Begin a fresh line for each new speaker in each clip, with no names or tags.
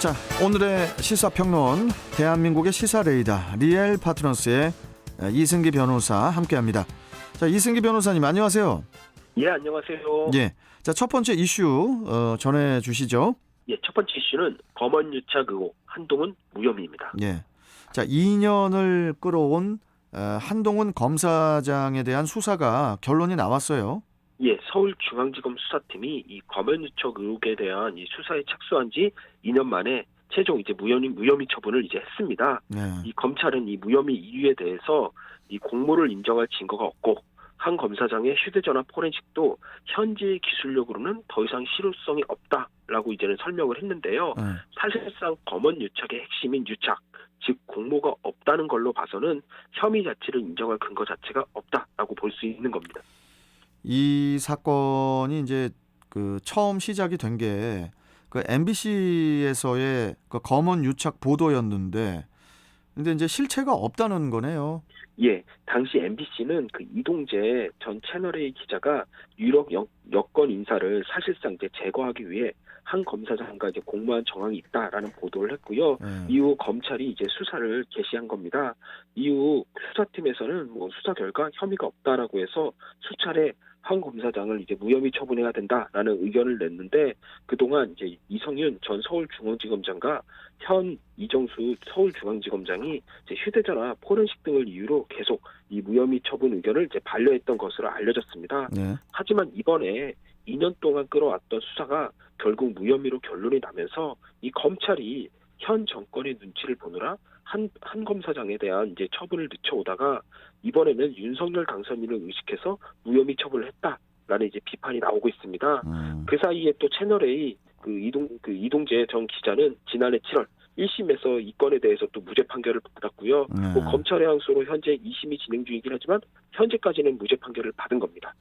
자, 오늘의 시사평론 대한민국의 시사 레이더 리엘 파트너스의 이승기 변호사 함께합니다. 자, 이승기 변호사님 안녕하세요.
예, 안녕하세요.
예. 자, 첫 번째 이슈 어, 전해 주시죠.
예, 첫 번째 이슈는 검언 유착 의혹 한동훈 무혐의입니다.
예. 자, 2년을 끌어온 어, 한동훈 검사장에 대한 수사가 결론이 나왔어요.
예, 서울중앙지검 수사팀이 이 검언 유착 의혹에 대한 이 수사에 착수한 지 2년 만에 최종 이제 무혐의 무혐의 처분을 이제 했습니다.
네.
이 검찰은 이 무혐의 이유에 대해서 이 공모를 인정할 증거가 없고 한 검사장의 휴대전화 포렌식도 현재 기술력으로는 더 이상 실효성이 없다라고 이제는 설명을 했는데요.
네.
사실상 검언 유착의 핵심인 유착, 즉 공모가 없다는 걸로 봐서는 혐의 자체를 인정할 근거 자체가 없다라고 볼 수 있는 겁니다.
이 사건이 이제 그 처음 시작이 된 게 그 MBC에서의 그 검언 유착 보도였는데 근데 이제 실체가 없다는 거네요.
예, 당시 MBC는 그 이동재 전 채널A 기자가 유력 여, 여권 인사를 사실상 이제 제거하기 위해 한 검사장과 이제 공모한 정황이 있다라는 보도를 했고요.
예.
이후 검찰이 이제 수사를 개시한 겁니다. 이후 수사팀에서는 뭐 수사 결과 혐의가 없다라고 해서 수차례 한 검사장을 이제 무혐의 처분해야 된다라는 의견을 냈는데 그동안 이제 이성윤 전 서울중앙지검장과 현 이정수 서울중앙지검장이 휴대전화 포렌식 등을 이유로 계속 이 무혐의 처분 의견을 이제 반려했던 것으로 알려졌습니다.
네.
하지만 이번에 2년 동안 끌어왔던 수사가 결국 무혐의로 결론이 나면서 이 검찰이 현 정권의 눈치를 보느라 한, 한 검사장에 대한 이제 처분을 늦춰오다가 이번에는 윤석열 당선인을 의식해서 무혐의 처분을 했다라는 이제 비판이 나오고 있습니다.
음.
그 사이에 또 채널A 그 이동 그 이동재 전 기자는 지난해 7월 1심에서 이 건에 대해서 또 무죄 판결을 받았고요.
네.
뭐 검찰의 항소로 현재 2심이 진행 중이긴 하지만 현재까지는 무죄 판결을 받은 겁니다.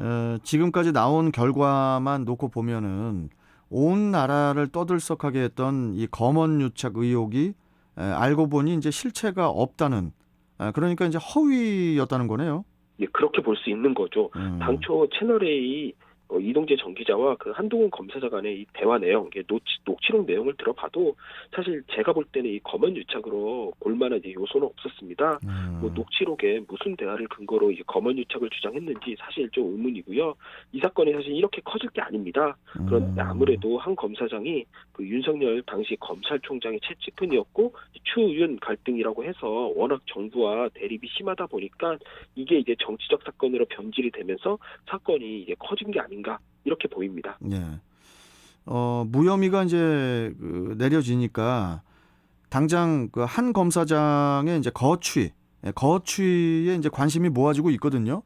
어, 지금까지 나온 결과만 놓고 보면은 온 나라를 떠들썩하게 했던 이 검언 유착 의혹이 에, 알고 보니 이제 실체가 없다는 아, 그러니까 이제 허위였다는 거네요.
예, 그렇게 볼 수 있는 거죠.
음.
당초 채널A 어, 이동재 전 기자와 그 한동훈 검사장 간의 이 대화 내용, 이게 녹취, 녹취록 내용을 들어봐도 사실 제가 볼 때는 이 검언 유착으로 볼만한 이제 요소는 없었습니다.
음.
뭐 녹취록에 무슨 대화를 근거로 이제 검언 유착을 주장했는지 사실 좀 의문이고요. 이 사건이 사실 이렇게 커질 게 아닙니다. 그런데
음.
아무래도 한 검사장이 그 윤석열 당시 검찰총장의 채찍근이었고 추윤 갈등이라고 해서 워낙 정부와 대립이 심하다 보니까 이게 이제 정치적 사건으로 변질이 되면서 사건이 이제 커진 게 아닌가 이렇게 보입니다.
예. 어, 무혐의가 이제 그 내려지니까 당장 그 한 검사장의 이제 거취, 예, 거취에 이제 관심이 모아지고 있거든요.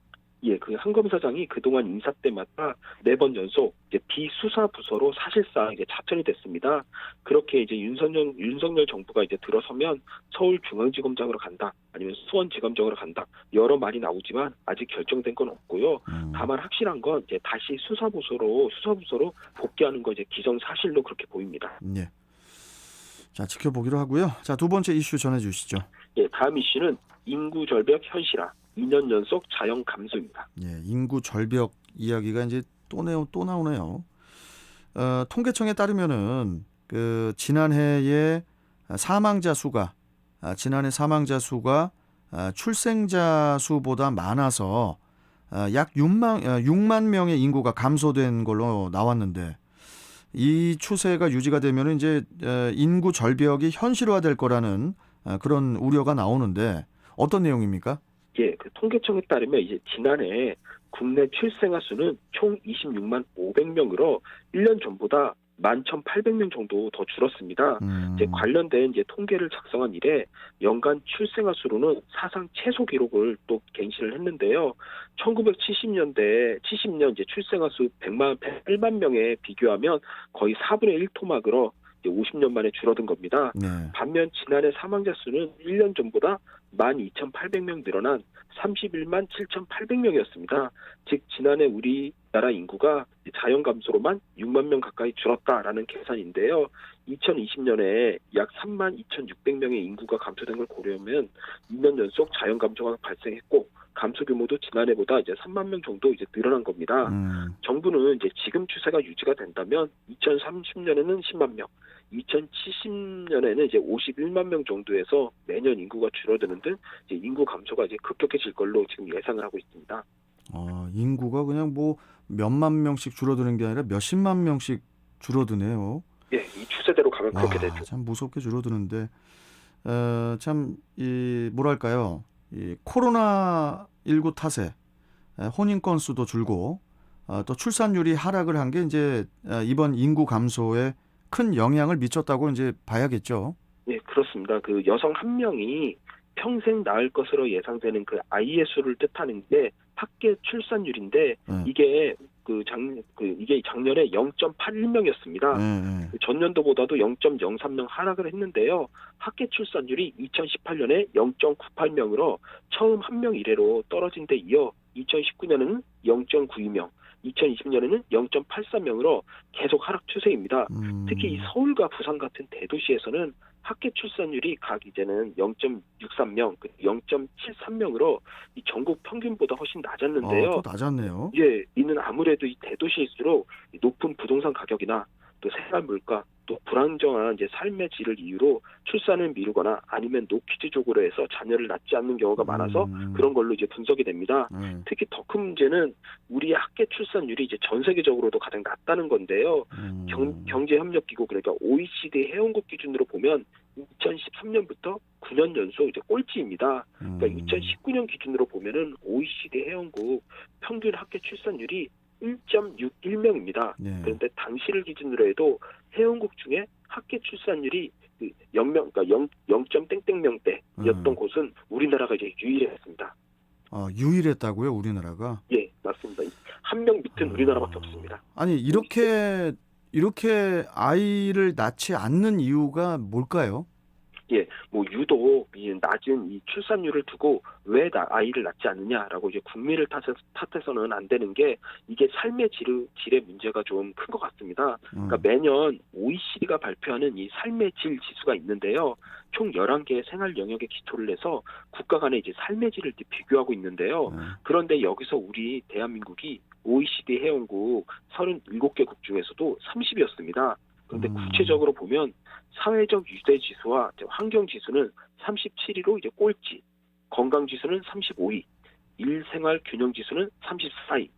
예, 그한 검사장이 그동안 인사 때마다 네 번 연속 이제 비수사 부서로 사실상 이제 차천이 됐습니다. 그렇게 이제 윤석열 윤석열 정부가 이제 들어서면 서울중앙지검장으로 간다, 아니면 수원지검장으로 간다 여러 말이 나오지만 아직 결정된 건 없고요.
음.
다만 확실한 건 이제 다시 수사 부서로 수사 부서로 복귀하는 거 이제 기정 사실로 그렇게 보입니다.
예. 자, 지켜보기로 하고요. 자, 두 번째 이슈 전해 주시죠.
예, 다음 이슈는 인구 절벽 현실화, 2년 연속 자연 감소입니다.
예, 인구 절벽 이야기가 이제 또, 내요, 또 나오네요. 어, 통계청에 따르면은 그 지난해에 사망자 수가 아, 지난해 사망자 수가 아, 출생자 수보다 많아서 아, 약 6만, 아, 6만 명의 인구가 감소된 걸로 나왔는데 이 추세가 유지가 되면 이제 어, 인구 절벽이 현실화될 거라는 아, 그런 우려가 나오는데 어떤 내용입니까?
예, 그 통계청에 따르면 이제 지난해 국내 출생아 수는 총 26만 500명으로 1년 전보다 11,800명 정도 더 줄었습니다.
음,
이제 관련된 이제 통계를 작성한 이래 연간 출생아 수로는 사상 최소 기록을 또 갱신을 했는데요. 1970년대 70년 이제 출생아 수 100만 101만 명에 비교하면 거의 4분의 1 토막으로 50년 만에 줄어든 겁니다.
네.
반면 지난해 사망자 수는 1년 전보다 12,800명 늘어난 31만 7,800명이었습니다. 즉 지난해 우리나라 인구가 자연 감소로만 6만 명 가까이 줄었다라는 계산인데요. 2020년에 약 3만 2,600명의 인구가 감소된 걸 고려하면 2년 연속 자연 감소가 발생했고 감소 규모도 지난해보다 이제 3만 명 정도 이제 늘어난 겁니다.
음.
정부는 이제 지금 추세가 유지가 된다면 2030년에는 10만 명, 2070년에는 이제 51만 명 정도에서 매년 인구가 줄어드는 등 이제 인구 감소가 이제 급격해질 걸로 지금 예상을 하고 있습니다.
어, 인구가 그냥 뭐 몇만 명씩 줄어드는 게 아니라 몇십만 명씩 줄어드네요.
예, 이 추세대로 가면 그렇게
와,
되죠.
참 무섭게 줄어드는데 어, 참이 뭐랄까요? 이 코로나 19 탓에 에, 혼인 건수도 줄고 어, 또 출산율이 하락을 한 게 이제 어, 이번 인구 감소에 큰 영향을 미쳤다고 이제 봐야겠죠.
예, 그렇습니다. 그 여성 한 명이 평생 낳을 것으로 예상되는 그 아이의 수를 뜻하는 게 합계 출산율인데
네.
이게 그 작, 그 이게 작년에 0.81명이었습니다.
네, 네.
전년도보다도 0.03명 하락을 했는데요. 합계 출산율이 2018년에 0.98명으로 처음 한 명 이래로 떨어진 데 이어 2019년에는 0.92명, 2020년에는 0.83명으로 계속 하락 추세입니다.
음,
특히 이 서울과 부산 같은 대도시에서는 합계 출산율이 각 이제는 0.63명, 0.73명으로 이 전국 평균보다 훨씬 낮았는데요.
어, 또 낮았네요.
예, 이는 아무래도 이 대도시일수록 이 높은 부동산 가격이나 또 생활 물가, 또 불안정한 이제 삶의 질을 이유로 출산을 미루거나 아니면 노키즈족으로 해서 자녀를 낳지 않는 경우가 많아서
음,
그런 걸로 이제 분석이 됩니다.
네,
특히 더 큰 문제는 우리의 학계 출산율이 이제 전 세계적으로도 가장 낮다는 건데요.
음,
경, 경제협력기구 그러니까 OECD 회원국 기준으로 보면 2013년부터 9년 연속 이제 꼴찌입니다. 그러니까
음,
2019년 기준으로 보면은 OECD 회원국 평균 학계 출산율이 1.61명입니다.
네.
그런데 당시를 기준으로 해도 회원국 중에 학계 출산율이 그 0명, 그러니까 0, 0. 땡땡명대였던
음.
곳은 우리나라가 이제 유일했습니다.
어, 유일했다고요, 우리나라가?
예, 맞습니다. 한 명 밑은
아.
우리나라밖에 없습니다.
아니 이렇게 이렇게 아이를 낳지 않는 이유가 뭘까요?
뭐 유독 이 낮은 이 출산율을 두고 왜 나, 아이를 낳지 않느냐라고 이제 국민을 탓해서, 탓해서는 안 되는 게 이게 삶의 질, 질의 문제가 좀 큰 것 같습니다.
음,
그러니까 매년 OECD가 발표하는 이 삶의 질 지수가 있는데요. 총 11개의 생활 영역에 기초를 해서 국가 간의 이제 삶의 질을 비교하고 있는데요.
네.
그런데 여기서 우리 대한민국이 OECD 회원국 37개국 중에서도 30이었습니다. 그런데
음.
구체적으로 보면 사회적 유대 지수와 환경 지수는 37위로 이제 꼴찌, 건강 지수는 35위, 일생활 균형 지수는 34위,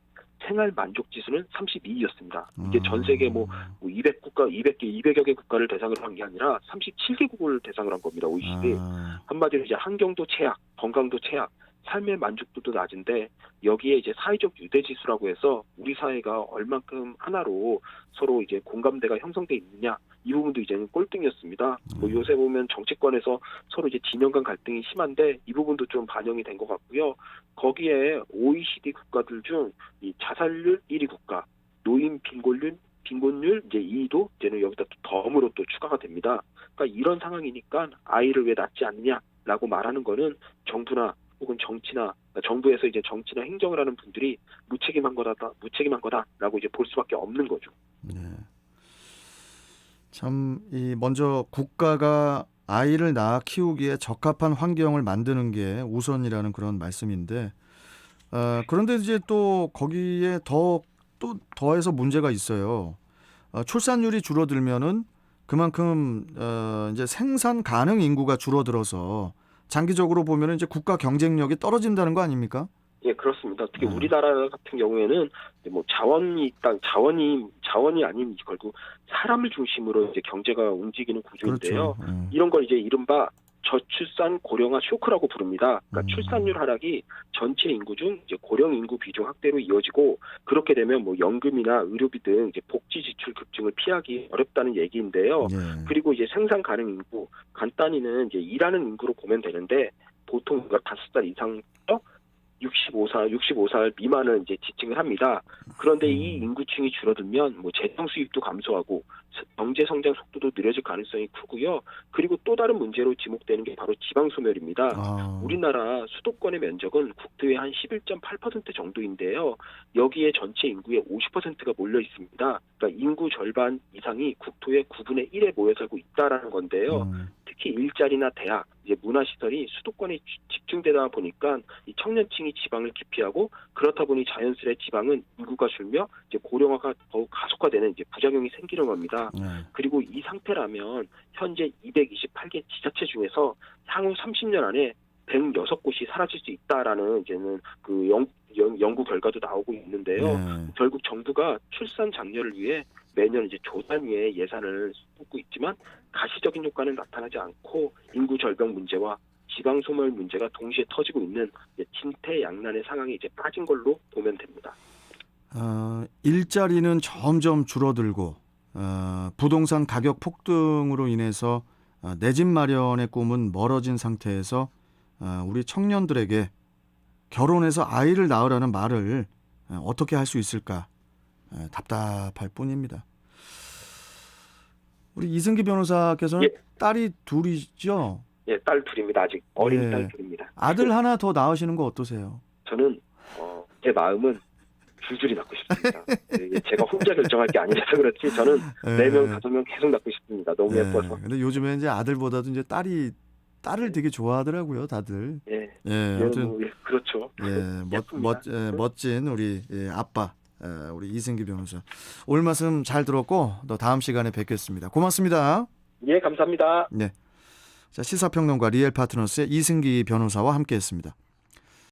생활 만족 지수는 32위였습니다. 이게 전 세계 뭐
음.
200국가, 200개, 200여 개 국가를 대상으로 한 게 아니라 37개국을 대상으로 한 겁니다. OECD.
아,
한마디로 이제 환경도 최악, 건강도 최악, 삶의 만족도도 낮은데 여기에 이제 사회적 유대 지수라고 해서 우리 사회가 얼만큼 하나로 서로 이제 공감대가 형성돼 있느냐 이 부분도 이제는 꼴등이었습니다. 뭐
음.
요새 보면 정치권에서 서로 이제 진영 간 갈등이 심한데 이 부분도 좀 반영이 된 것 같고요. 거기에 OECD 국가들 중 이 자살률 1위 국가, 노인 빈곤율 빈곤율 이제 2위도 이제는 여기다 또 덤으로 또 추가가 됩니다. 그러니까 이런 상황이니까 아이를 왜 낳지 않느냐라고 말하는 거는 정부나 혹은 정치나 정부에서 이제 정치나 행정을 하는 분들이 무책임한 거다 무책임한 거다라고 이제 볼 수밖에 없는 거죠.
네. 참, 이 먼저 국가가 아이를 낳아 키우기에 적합한 환경을 만드는 게 우선이라는 그런 말씀인데, 어, 그런데 이제 또 거기에 더 또 더해서 문제가 있어요. 어, 출산율이 줄어들면은 그만큼 어, 이제 생산 가능 인구가 줄어들어서 장기적으로 보면은 이제 국가 경쟁력이 떨어진다는 거 아닙니까?
예, 그렇습니다. 특히
음.
우리나라 같은 경우에는 뭐 자원이 딱 자원이 자원이 아닌 결국 사람을 중심으로 이제 경제가 움직이는 구조인데요.
그렇죠. 음.
이런 걸 이제 이른바 저출산 고령화 쇼크라고 부릅니다. 그러니까
음.
출산율 하락이 전체 인구 중 이제 고령 인구 비중 확대로 이어지고 그렇게 되면 뭐 연금이나 의료비 등 이제 복지 지출 피하기 어렵다는 얘기인데요.
예.
그리고 이제 생산 가능 인구 간단히는 이제 일하는 인구로 보면 되는데 보통 우리가 다섯 살 이상 65살, 65살 미만을 이제 지칭을 합니다. 그런데 이
음.
인구층이 줄어들면 뭐 재정 수입도 감소하고 스- 경제 성장 속도도 느려질 가능성이 크고요. 그리고 또 다른 문제로 지목되는 게 바로 지방 소멸입니다.
아,
우리나라 수도권의 면적은 국토의 한 11.8% 정도인데요. 여기에 전체 인구의 50%가 몰려 있습니다. 그러니까 인구 절반 이상이 국토의 9분의 1에 모여 살고 있다라는 건데요.
음.
특히 일자리나 대학, 이제 문화 시설이 수도권에 지- 집중되다 보니까 이 청년층이 지방을 기피하고 그렇다 보니 자연스레 지방은 인구가 줄며 이제 고령화가 더욱 가속화되는 이제 부작용이 생기는 겁니다.
네.
그리고 이 상태라면 현재 228개 지자체 중에서 향후 30년 안에 106곳이 사라질 수 있다라는 이제는 그 연, 연, 연구 결과도 나오고 있는데요.
네.
결국 정부가 출산 장려를 위해 매년 이제 조 단위의 예산을 쏟고 있지만 가시적인 효과는 나타나지 않고 인구 절벽 문제와 지방 소멸 문제가 동시에 터지고 있는 이제 진퇴양난의 상황에 이제 빠진 걸로 보면 됩니다.
어, 일자리는 점점 줄어들고 어, 부동산 가격 폭등으로 인해서 어, 내집 마련의 꿈은 멀어진 상태에서 어, 우리 청년들에게 결혼해서 아이를 낳으라는 말을 어, 어떻게 할 수 있을까 어, 답답할 뿐입니다. 우리 이승기 변호사께서는
예.
딸이 둘이죠.
예, 딸 둘입니다. 아직 어린
예.
딸 둘입니다.
아들 하나 더 낳으시는 거 어떠세요?
저는 어, 제 마음은 줄줄이 낳고 싶습니다. 제가 혼자 결정할 게 아니라서 그렇지 저는 네 명 다섯 명 계속 낳고 싶습니다. 너무
예.
예뻐서.
근데 요즘에 이제 아들보다도 이제 딸이 딸을 되게 좋아하더라고요, 다들.
예,
예,
예,
아무튼
뭐, 예, 그렇죠.
예, 멋. 멋, 예, 멋진 우리 예, 아빠, 예, 우리 이승기 변호사. 오늘 말씀 잘 들었고 또 다음 시간에 뵙겠습니다. 고맙습니다.
예, 감사합니다.
자, 시사평론가 리엘 파트너스의 이승기 변호사와 함께했습니다.